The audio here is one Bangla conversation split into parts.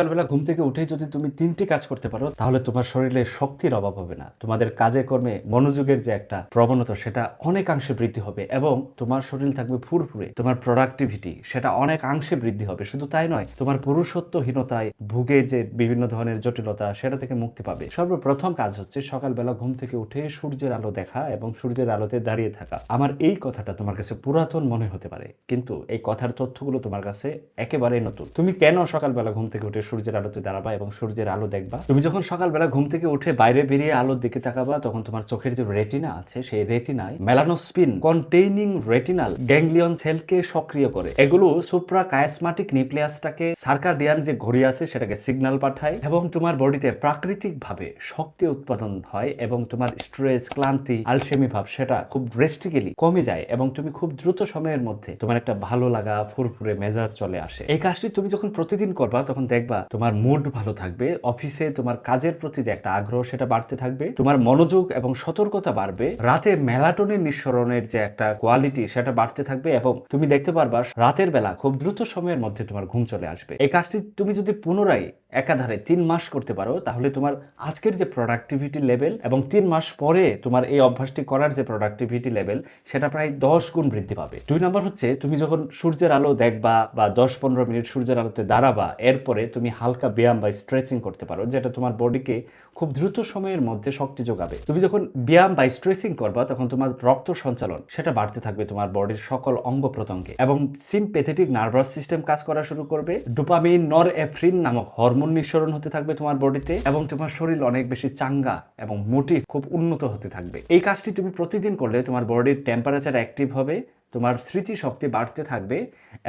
সকালবেলা ঘুম থেকে উঠেই যদি তুমি তিনটি কাজ করতে পারো, তাহলে তোমার শরীরে শক্তির অভাব হবে না। তোমাদের কাজে কর্মে মনোযোগের যে একটা প্রবণতা, সেটা অনেকাংশে বৃদ্ধি হবে এবং তোমার শরীর থাকবে ফুরফুরে। তোমার প্রোডাক্টিভিটি সেটা অনেকাংশে বৃদ্ধি হবে। শুধু তাই নয়, তোমার পুরুষত্বহীনতায় ভুগে যে বিভিন্ন ধরনের জটিলতা, সেটা থেকে মুক্তি পাবে। সর্বপ্রথম কাজ হচ্ছে সকালবেলা ঘুম থেকে উঠে সূর্যের আলো দেখা এবং সূর্যের আলোতে দাঁড়িয়ে থাকা। আমার এই কথাটা তোমার কাছে পুরাতন মনে হতে পারে, কিন্তু এই কথার তথ্যগুলো তোমার কাছে একেবারেই নতুন। তুমি কেন সকালবেলা ঘুম থেকে উঠে সূর্যের আলোতে দাঁড়াবা এবং সূর্যের আলো দেখবা। তুমি যখন সকালবেলা ঘুম থেকে উঠে বাইরে বেরিয়ে আলোর দিকে তাকাবা, তখন তোমার চোখের যে রেটিনা আছে, সেই রেটিনায় মেলানোস্পিন কন্টেইনিং রেটিনাল গ্যাংলিয়ন সেলকে সক্রিয় করে। এগুলো সুপ্রা কায়াসমাটিক নিউক্লিয়াসটাকে সার্কাডিয়ান যে ঘড়ি আছে, সেটাকে সিগন্যাল পাঠায় এবং তোমার বডিতে প্রাকৃতিকভাবে শক্তি উৎপাদন হয় এবং তোমার স্ট্রেস, ক্লান্তি, আলসেমি ভাব, সেটা খুব ড্রেস্টিক্যালি কমে যায় এবং তুমি খুব দ্রুত সময়ের মধ্যে তোমার একটা ভালো লাগা, ফুরফুরে মেজাজ চলে আসে। এই কাজটি তুমি যখন প্রতিদিন করবা, তখন দেখবা তোমার মুড ভালো থাকবে অফিসে তোমার কাজের প্রতি যে একটা আগ্রহ সেটা বাড়তে থাকবে, তোমার মনোযোগ এবং সতর্কতা বাড়বে, রাতে মেলাটনের নিঃসরণের যে একটা কোয়ালিটি সেটা বাড়তে থাকবে এবং তুমি দেখতে পারবা রাতের বেলা খুব দ্রুত সময়ের মধ্যে তোমার ঘুম চলে আসবে। এই কাজটি তুমি যদি পুনরায় একাধারে তিন মাস করতে পারো, তাহলে তোমার আজকের যে প্রোডাক্টিভিটি লেভেল এবং তিন মাস পরে তোমার এই অভ্যাসটি করার যে প্রোডাক্টিভিটি লেভেল সেটা প্রায় দশ গুণ বৃদ্ধি পাবে। দুই নম্বর হচ্ছে, তুমি যখন সূর্যের আলো দেখবা বা দশ পনেরো মিনিট সূর্যের আলোতে দাঁড়াবা, এরপরে তুমি হালকা ব্যায়াম বা স্ট্রেচিং করতে পারো, যেটা তোমার বডিকে খুব দ্রুত সময়ের মধ্যে শক্তি যোগাবে। তুমি যখন ব্যায়াম বা স্ট্রেচিং করবা, তখন তোমার রক্ত সঞ্চালন, সেটা বাড়তে থাকবে তোমার বডির সকল অঙ্গ প্রত্যঙ্গে। এবং সিম্পেথেটিক নার্ভাস সিস্টেম কাজ করা শুরু করবে। ডোপামিন নর এফ্রিন নামক হরমোন নিঃসরণ হতে থাকবে তোমার বডিতে এবং তোমার শরীর অনেক বেশি চাঙ্গা এবং মোটিভ খুব উন্নত হতে থাকবে। এই কাজটি তুমি প্রতিদিন করলে তোমার বডির টেম্পারেচার অ্যাক্টিভ হবে তোমার স্মৃতিশক্তি বাড়তে থাকবে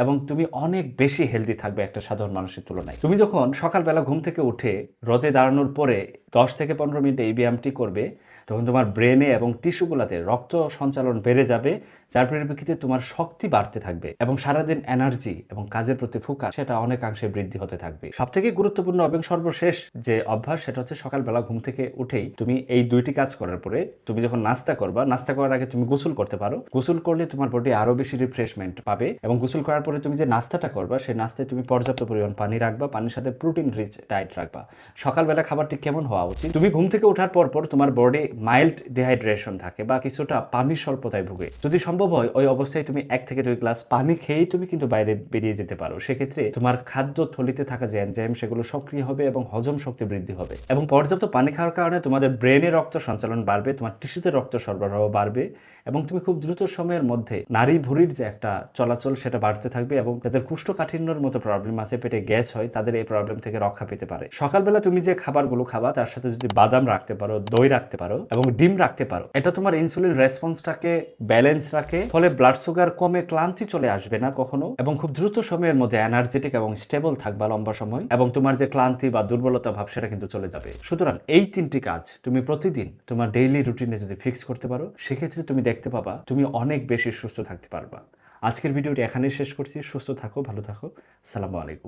এবং তুমি অনেক বেশি হেলদি থাকবে একটা সাধারণ মানুষের তুলনায়। তুমি যখন সকালবেলা ঘুম থেকে উঠে রোদে দাঁড়ানোর পরে দশ থেকে পনেরো মিনিট এই ব্যায়ামটি করবে, তখন তোমার ব্রেনে এবং টিস্যুগুলোতে রক্ত সঞ্চালন বেড়ে যাবে, যার পরিপ্রেক্ষিতে তোমার শক্তি বাড়তে থাকবে এবং সারাদিন এনার্জি এবং কাজের প্রতি ফোকাস সেটা অনেকাংশে বৃদ্ধি হতে থাকবে। সব থেকে গুরুত্বপূর্ণ এবং সর্বশেষ যে অভ্যাস সেটা হচ্ছে সকালবেলা ঘুম থেকে উঠেই তুমি এই দুইটি কাজ করার পরে তুমি যখন নাস্তা করবা, নাস্তা করার আগে তুমি গোসল করতে পারো। গোসল করলে তোমার বডি আরও বেশি রিফ্রেশমেন্ট পাবে এবং গোসল করার পরে তুমি যে নাস্তাটা করবা, সেই নাস্তায় তুমি পর্যাপ্ত পরিমাণ পানি রাখবা, পানির সাথে প্রোটিন রিচ ডায়েট রাখবা। সকালবেলা খাবারটি কেমন হওয়া উচিত? তুমি ঘুম থেকে ওঠার পর পর তোমার বডি মাইল্ড ডিহাইড্রেশন থাকে বা কিছুটা পানির স্বল্পতায় ভুগে। যদি সম্ভব হয়, ওই অবস্থায় তুমি এক থেকে দুই গ্লাস পানি খেয়েই তুমি কিন্তু বাইরে বেরিয়ে যেতে পারো। সেক্ষেত্রে তোমার খাদ্য থলিতে থাকা যে এনজাইম সেগুলো সক্রিয় হবে এবং হজম শক্তি বৃদ্ধি হবে। এবং পর্যাপ্ত পানি খাওয়ার কারণে তোমাদের ব্রেনে রক্ত সঞ্চালন বাড়বে, তোমার টিস্যুতে রক্ত সরবরাহ বাড়বে এবং তুমি খুব দ্রুত সময়ের মধ্যে নারী ভুঁড়ির যে একটা চলাচল সেটা বাড়তে থাকবে এবং যাদের কুষ্ঠকাঠিন্যর মতো প্রবলেম আছে, পেটে গ্যাস হয়, তাদের এই প্রবলেম থেকে রক্ষা পেতে পারে। সকালবেলা তুমি যে খাবারগুলো খাবা, তার সাথে যদি বাদাম রাখতে পারো, দই রাখতে পারো এবং ডিম রাখতে পারো, এটা তোমার ইনসুলিন রেসপন্সটাকে ব্যালেন্স রাখে, ফলে ব্লাড সুগার কমে, ক্লান্তি চলে আসবে না কখনো এবং খুব দ্রুত সময়ের মধ্যে এনার্জেটিক এবং স্টেবল থাকবা লম্বা সময় এবং তোমার যে ক্লান্তি বা দুর্বলতা ভাব, সেটা কিন্তু চলে যাবে। সুতরাং এই তিনটি কাজ তুমি প্রতিদিন তোমার ডেইলি রুটিনে যদি ফিক্স করতে পারো, সেক্ষেত্রে তুমি দেখতে পাবা তুমি অনেক বেশি সুস্থ থাকতে পারবা। আজকের ভিডিওটি এখানেই শেষ করছি। সুস্থ থাকো ভালো থাকো। সালামু আলাইকুম।